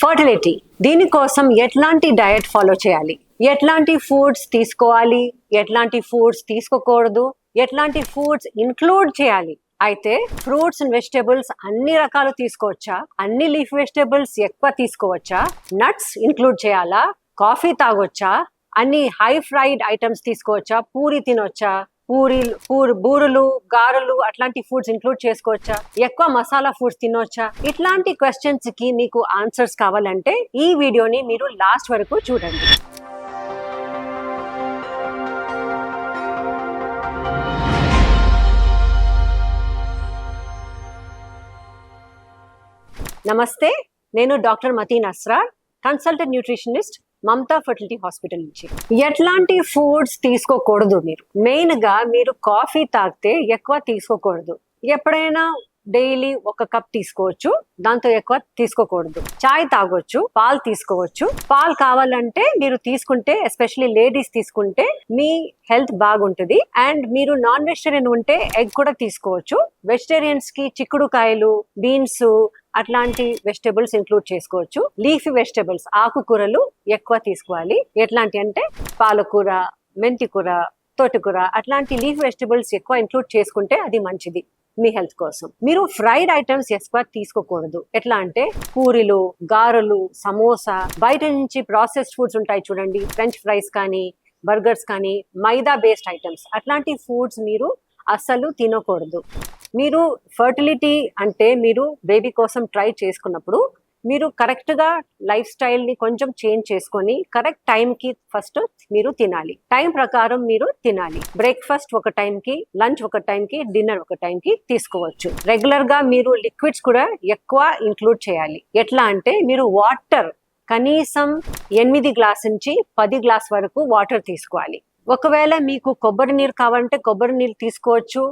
Fertility. దీనికోసం ఎట్లాంటి diet follow చేయాలి? ఎట్లాంటి ఫుడ్స్ తీసుకోవాలి? ఎట్లాంటి ఫుడ్స్ తీసుకోకూడదు? ఎట్లాంటి ఫుడ్స్ ఇంక్లూడ్ చేయాలి? అయితే ఫ్రూట్స్ అండ్ వెజిటేబుల్స్ అన్ని రకాలు తీసుకోవచ్చా? అన్ని లీఫ్ వెజిటేబుల్స్ ఎక్కువ తీసుకోవచ్చా? నట్స్ ఇంక్లూడ్ చేయాలా? కాఫీ తాగొచ్చా? అన్ని హై ఫ్రైడ్ ఐటమ్స్ తీసుకోవచ్చా? పూరి తినొచ్చా? పూరి పూర్ బూరులు గారెలు అట్లాంటి ఫుడ్స్ ఇంక్లూడ్ చేసుకోవచ్చా? ఎక్కువ మసాలా ఫుడ్స్ తినొచ్చా? ఇట్లాంటి క్వశ్చన్స్కి మీకు ఆన్సర్స్ కావాలంటే ఈ వీడియోని మీరు లాస్ట్ వరకు చూడండి. నమస్తే నేను doctor Mateen Asrar consultant nutritionist Mamata fertility hospital నుంచి. ఎట్లాంటి ఫుడ్స్ తీసుకోకూడదు మీరు. మెయిన్గా మీరు కాఫీ తాగితే ఎక్కువ తీసుకోకూడదు. ఎప్పుడైనా డైలీ ఒక కప్ తీసుకోవచ్చు. దాంతో ఎక్కువ తీసుకోకూడదు. చాయ్ తాగొచ్చు పాలు తీసుకోవచ్చు. పాలు కావాలంటే మీరు తీసుకుంటే ఎస్పెషల్లీ లేడీస్ తీసుకుంటే మీ హెల్త్ బాగుంటుంది. అండ్ మీరు నాన్ వెజిటేరియన్ ఉంటే ఎగ్ కూడా తీసుకోవచ్చు. వెజిటేరియన్స్కి చిక్కుడుకాయలు బీన్స్ అట్లాంటి వెజిటేబుల్స్ ఇంక్లూడ్ చేసుకోవచ్చు. లీఫీ వెజిటేబుల్స్ ఆకుకూరలు ఎక్కువ తీసుకోవాలి. ఎట్లాంటి అంటే పాలకూర మెంతికూర తోటకూర అట్లాంటి లీఫ్ వెజిటేబుల్స్ ఎక్కువ ఇంక్లూడ్ చేసుకుంటే అది మంచిది మీ హెల్త్ కోసం. మీరు ఫ్రైడ్ ఐటమ్స్ ఎక్కువ తీసుకోకూడదు. ఎట్లా అంటే పూరీలు గారెలు సమోసా బయట నుంచి ప్రాసెస్డ్ ఫుడ్స్ ఉంటాయి చూడండి. ఫ్రెంచ్ ఫ్రైస్ కానీ బర్గర్స్ కానీ మైదా బేస్డ్ ఐటమ్స్ అట్లాంటి ఫుడ్స్ మీరు అస్సలు తినకూడదు. మీరు ఫర్టిలిటీ అంటే మీరు బేబీ కోసం ట్రై చేసుకున్నప్పుడు మీరు కరెక్ట్గా లైఫ్ స్టైల్ని కొంచెం చేంజ్ చేసుకొని కరెక్ట్ టైంకి ఫస్ట్ మీరు తినాలి. టైం ప్రకారం మీరు తినాలి. బ్రేక్ఫాస్ట్ ఒక టైంకి లంచ్ ఒక టైంకి డిన్నర్ ఒక టైంకి తీసుకోవచ్చు. రెగ్యులర్గా మీరు లిక్విడ్స్ కూడా ఎక్కువ ఇంక్లూడ్ చేయాలి. ఎట్లా అంటే మీరు వాటర్ కనీసం ఎనిమిది గ్లాస్ నుంచి పది గ్లాస్ వరకు వాటర్ తీసుకోవాలి. ఒకవేళ మీకు కొబ్బరి నీరు కావాలంటే కొబ్బరి నీరు తీసుకోవచ్చు.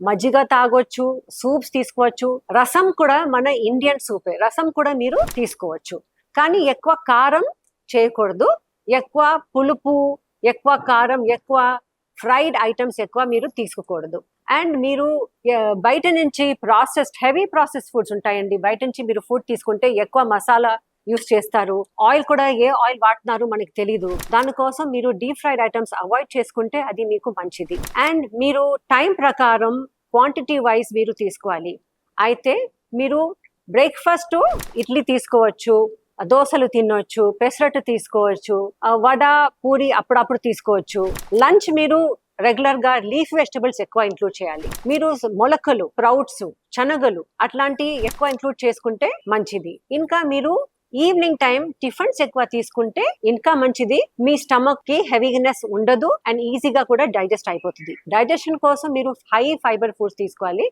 మజ్జిగ తాగొచ్చు సూప్స్ తీసుకోవచ్చు. రసం కూడా మన ఇండియన్ సూపే. రసం కూడా మీరు తీసుకోవచ్చు. కానీ ఎక్కువ కారం చేయకూడదు. ఎక్కువ పులుపు ఎక్కువ కారం ఎక్కువ ఫ్రైడ్ ఐటమ్స్ ఎక్కువ మీరు తీసుకోకూడదు. అండ్ మీరు బయట నుంచి ప్రాసెస్డ్ హెవీ ప్రాసెస్ ఫుడ్స్ ఉంటాయండి. బయట నుంచి మీరు ఫుడ్ తీసుకుంటే ఎక్కువ మసాలా యూస్ చేస్తారు. ఆయిల్ కూడా ఏ ఆయిల్ వాడుతున్నారు మనకి తెలీదు. దానికోసం మీరు డీప్ ఫ్రైడ్ ఐటమ్స్ అవాయిడ్ చేసుకుంటే అది మీకు మంచిది. అండ్ మీరు టైం ప్రకారం క్వాంటిటీ వైజ్ మీరు తీసుకోవాలి. అయితే మీరు బ్రేక్ఫాస్ట్ ఇడ్లీ తీసుకోవచ్చు దోశలు తినొచ్చు పెసరట్టు తీసుకోవచ్చు ఆ, వడ పూరి అప్పుడప్పుడు తీసుకోవచ్చు. లంచ్ మీరు రెగ్యులర్గా లీఫ్ వెజిటబుల్స్ ఎక్కువ ఇంక్లూడ్ చేయాలి. మీరు మొలకలు ప్రౌట్స్ శనగలు అట్లాంటి ఎక్కువ ఇంక్లూడ్ చేసుకుంటే మంచిది. ఇంకా మీరు ఈవినింగ్ టైం టిఫిన్స్ ఎక్కువ తీసుకుంటే ఇంకా మంచిది. మీ స్టమక్కి హెవీనెస్ ఉండదు అండ్ ఈజీగా కూడా డైజెస్ట్ అయిపోతుంది. డైజెషన్ కోసం మీరు హై ఫైబర్ ఫుడ్స్ తీసుకోవాలి.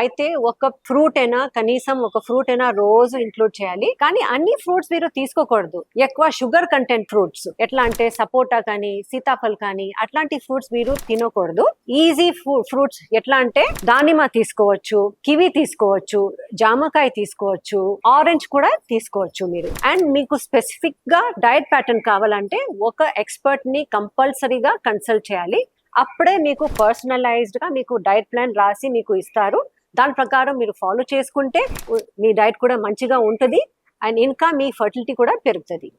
అయితే ఒక ఫ్రూట్ అయినా కనీసం ఒక ఫ్రూట్ అయినా రోజు ఇంక్లూడ్ చేయాలి. కానీ అన్ని ఫ్రూట్స్ మీరు తీసుకోకూడదు. ఎక్కువ షుగర్ కంటెంట్ ఫ్రూట్స్. ఎట్లా అంటే సపోటా కానీ సీతాఫల్ కానీ అట్లాంటి ఫ్రూట్స్ మీరు తినకూడదు. ఈజీ ఫ్రూట్స్ ఎట్లా అంటే దానిమ్మ తీసుకోవచ్చు కివి తీసుకోవచ్చు జామకాయ తీసుకోవచ్చు ఆరెంజ్ కూడా తీసుకోవచ్చు మీరు. అండ్ మీకు స్పెసిఫిక్గా డయట్ ప్యాటర్న్ కావాలంటే ఒక ఎక్స్పర్ట్ని కంపల్సరీగా కన్సల్ట్ చేయాలి. అప్పుడే మీకు పర్సనలైజ్డ్గా మీకు డయట్ ప్లాన్ రాసి మీకు ఇస్తారు. దాని ప్రకారం మీరు ఫాలో చేసుకుంటే మీ డైట్ కూడా మంచిగా ఉంటుంది. అండ్ ఇంకా మీ ఫర్టిలిటీ కూడా పెరుగుతుంది.